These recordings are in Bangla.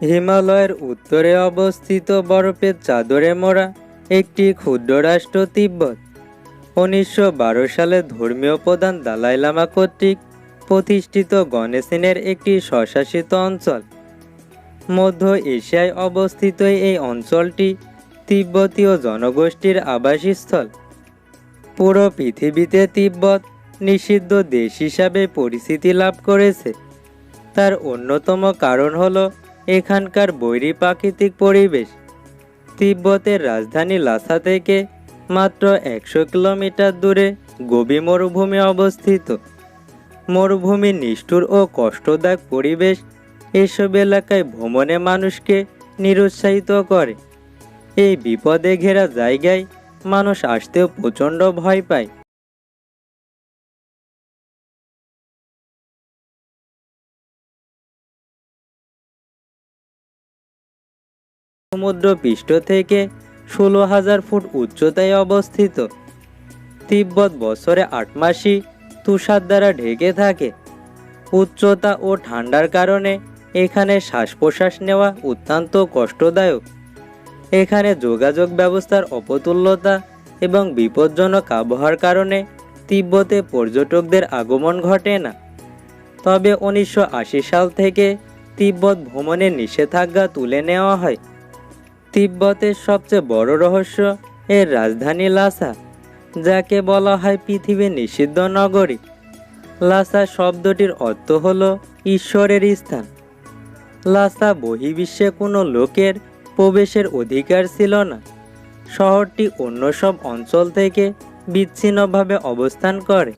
হিমালয়ের উত্তরে অবস্থিত বরফের চাদরে মোড়া একটি ক্ষুদ্র রাষ্ট্র তিব্বত। উনিশশো বারো সালে ধর্মীয় প্রধান দালাই লামা কর্তৃক প্রতিষ্ঠিত গণেশিনের একটি স্বশাসিত অঞ্চল। মধ্য এশিয়ায় অবস্থিত এই অঞ্চলটি তিব্বতীয় জনগোষ্ঠীর আবাসস্থল। পুরো পৃথিবীতে তিব্বত নিষিদ্ধ দেশ হিসাবে পরিচিতি লাভ করেছে। তার অন্যতম কারণ হলো এখানকার বৈরী প্রাকৃতিক পরিবেশ। তিব্বতের রাজধানী লাসা থেকে মাত্র একশো কিলোমিটার দূরে গোবি মরুভূমি অবস্থিত। মরুভূমির নিষ্ঠুর ও কষ্টদায়ক পরিবেশ এসব এলাকায় ভ্রমণে মানুষকে নিরুৎসাহিত করে। এই বিপদে ঘেরা জায়গায় মানুষ আসতেও প্রচণ্ড ভয় পায়। সমুদ্র পৃষ্ঠ থেকে ষোলো হাজার ফুট উচ্চতায় অবস্থিত। তিব্বত বছরে আট মাসই তুষার দ্বারা ঢেকে থাকে। উচ্চতা ও ঠান্ডার কারণে এখানে শ্বাস প্রশ্বাস নেওয়া অত্যন্ত কষ্টদায়ক। এখানে যোগাযোগ ব্যবস্থার অপতুল্যতা এবং বিপজ্জনক আবহাওয়ার কারণে তিব্বতে পর্যটকদের আগমন ঘটে না। তবে উনিশশো আশি সাল থেকে তিব্বত ভ্রমণের নিষেধাজ্ঞা তুলে নেওয়া হয়। তিব্বতের সবচেয়ে বড় রহস্য এর রাজধানী লাসা, যাকে বলা হয় পৃথিবীর নিষিদ্ধ নগরী। লাসা শব্দটির অর্থ হল ঈশ্বরের স্থান। লাসা বহির্বিশ্বে কোনো লোকের প্রবেশের অধিকার ছিল না। শহরটি অন্য সব অঞ্চল থেকে বিচ্ছিন্নভাবে অবস্থান করে।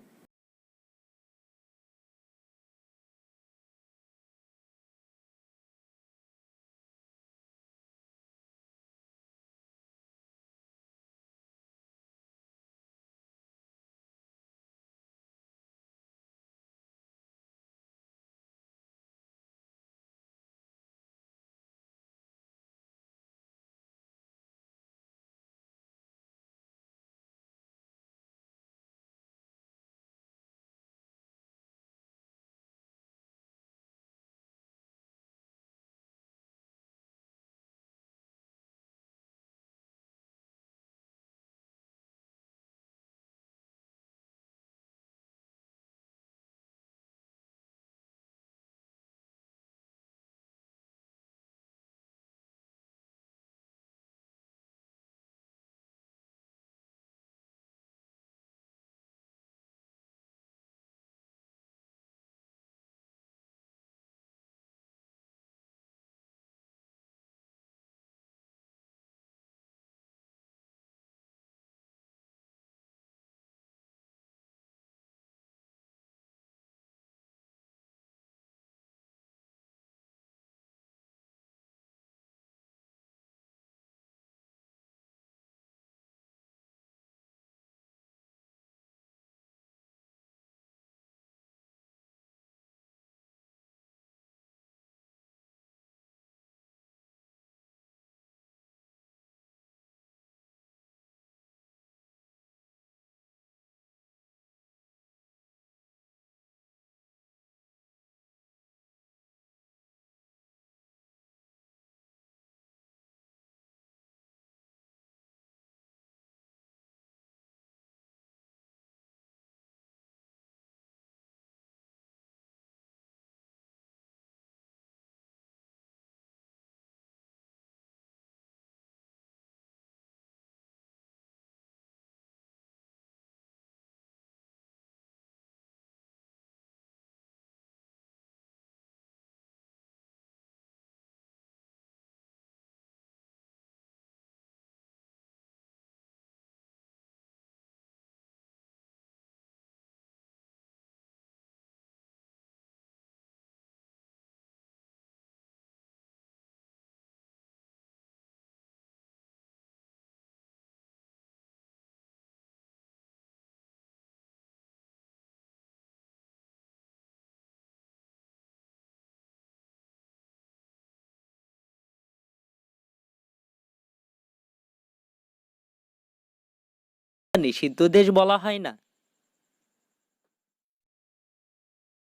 নিষিদ্ধ দেশ বলা হয় না।